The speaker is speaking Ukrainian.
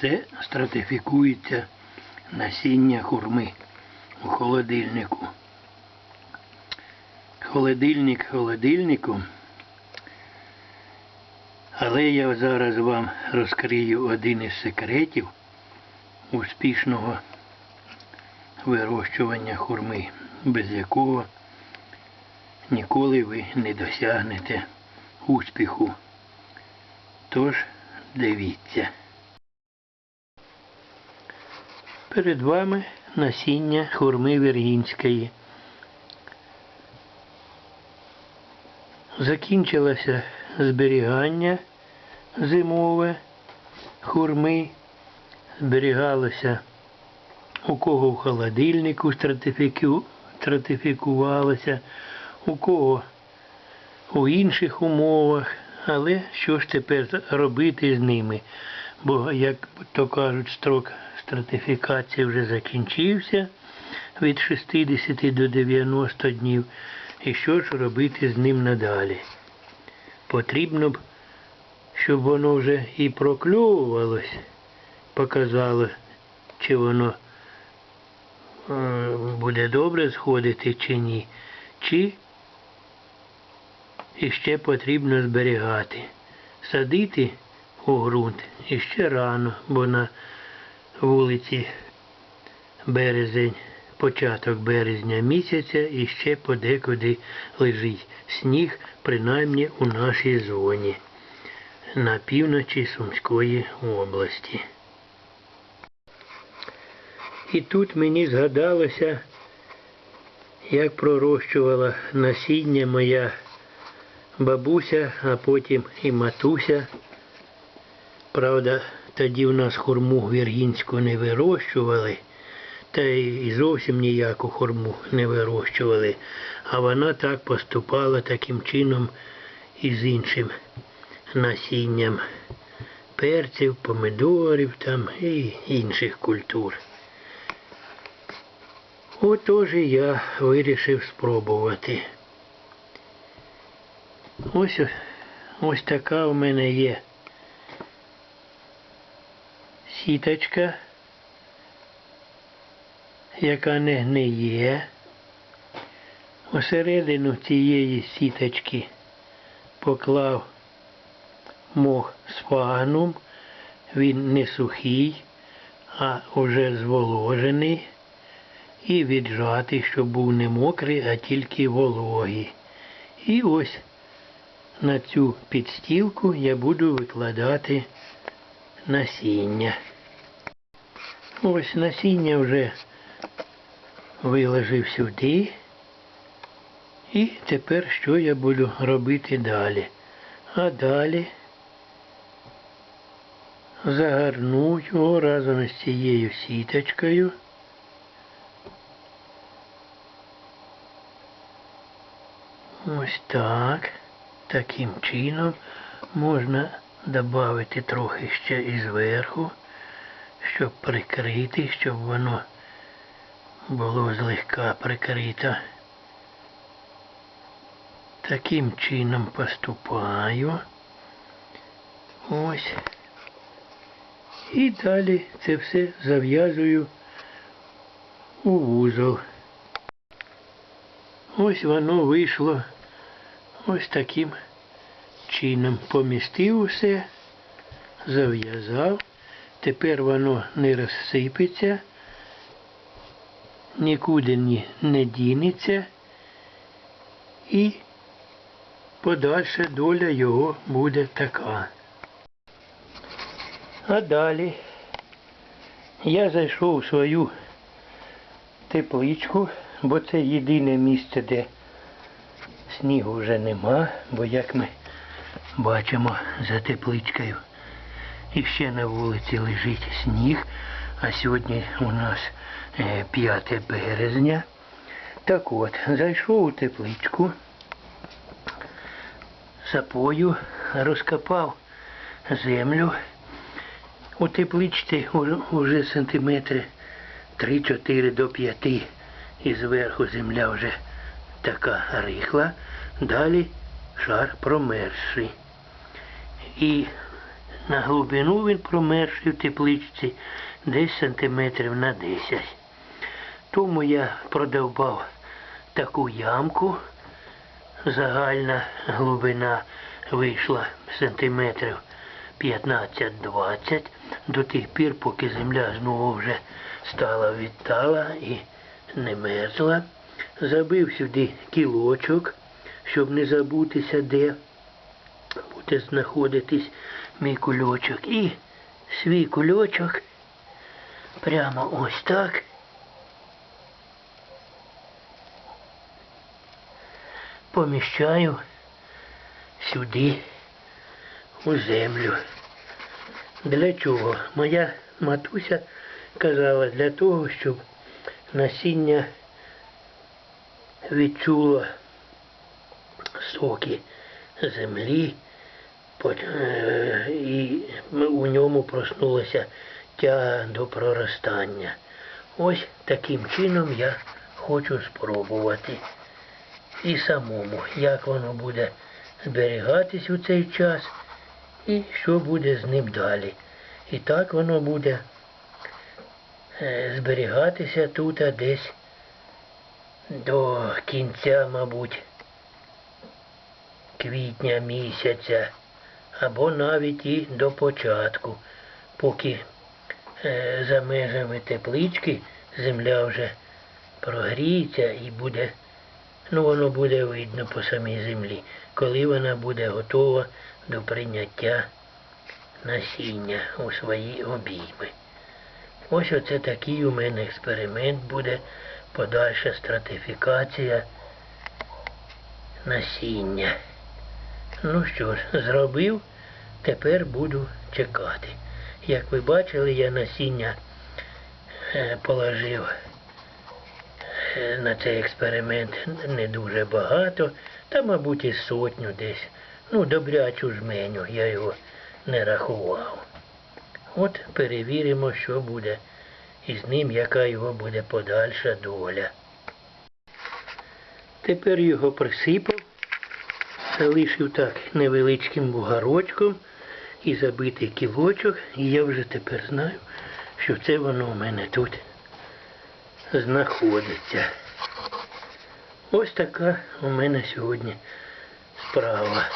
Це стратифікується насіння хурми у холодильнику. Холодильник холодильником. Але я зараз вам розкрию один із секретів успішного вирощування хурми, без якого ніколи ви не досягнете успіху. Тож дивіться. Перед вами насіння хурми віргінської. Закінчилося зберігання зимове хурми. Зберігалося у кого в холодильнику стратифіку- стратифікувалося, у кого у інших умовах. Але що ж тепер робити з ними? Бо, як то кажуть, строк стратифікації вже закінчився від 60 до 90 днів. І що ж робити з ним надалі? Потрібно б, щоб воно вже і прокльовувалось, показало, чи воно е, буде добре сходити чи ні, чи іще потрібно зберігати. Садити у ґрунт іще рано, бо на вулиці березень, початок березня місяця і ще подекуди лежить сніг, принаймні у нашій зоні на півночі Сумської області. І тут мені згадалося, як пророщувала насіння моя бабуся, а потім і матуся. Правда, тоді в нас хурму віргінську не вирощували, та й зовсім ніяку хурму не вирощували. А вона так поступала таким чином і з іншим насінням перців, помидорів там і інших культур. Отож і я вирішив спробувати. Ось, ось така в мене є сіточка, яка не гниє. Усередину цієї сіточки поклав мох сфагнум. Він не сухий, а вже зволожений і віджатий, щоб був не мокрий, а тільки вологий. І ось на цю підстілку я буду викладати насіння. Ось насіння вже виложив сюди. І тепер що я буду робити далі? А далі загорну його разом із цією сіточкою. Ось так. Таким чином можна додати трохи ще і зверху, щоб прикрити, щоб воно було злегка прикрито. Таким чином поступаю. Ось. І далі це все зав'язую у вузол. Ось воно вийшло ось таким чином. Помістив усе, зав'язав. Тепер воно не розсипеться, нікуди ні- не дінеться і подальша доля його буде така. А далі я зайшов у свою тепличку, бо це єдине місце, де снігу вже нема, бо як ми бачимо за тепличкою. І ще на вулиці лежить сніг, а сьогодні у нас е, 5 березня. Так от, зайшов у тепличку, сапою розкопав землю. У тепличці вже сантиметри 3-4 до 5 і зверху земля вже така рихла. Далі шар промерзший. І На глибину він промерший в тепличці десь сантиметрів на 10. Тому я продовбав таку ямку. Загальна глибина вийшла сантиметрів 15-20 до тих пір, поки земля знову вже стала відтала і не мерзла. Забив сюди кілочок, щоб не забутися, де буде знаходитись мій кульочок. І свій кульочок прямо ось так. Поміщаю сюди у землю. Для чого? Моя матуся казала для того, щоб насіння відчуло соки землі, е, і у ньому проснулася тяга до проростання. Ось таким чином я хочу спробувати і самому, як воно буде зберігатись у цей час і що буде з ним далі. І так воно буде е, зберігатися тут а десь до кінця, мабуть, квітня місяця, або навіть і до початку, поки е, за межами теплички земля вже прогріється і буде, ну воно буде видно по самій землі, коли вона буде готова до прийняття насіння у свої обійми. Ось оце такий у мене експеримент буде, подальша стратифікація насіння. Ну що ж, зробив, тепер буду чекати. Як ви бачили, я насіння е, положив е, на цей експеримент не дуже багато, та, мабуть, і сотню десь. Ну, добрячу жменю, я його не рахував. От перевіримо, що буде із ним, яка його буде подальша доля. Тепер його присипав, залишив так невеличким бугарочком і забитий кілочок, і я вже тепер знаю, що це воно у мене тут знаходиться. Ось така у мене сьогодні справа.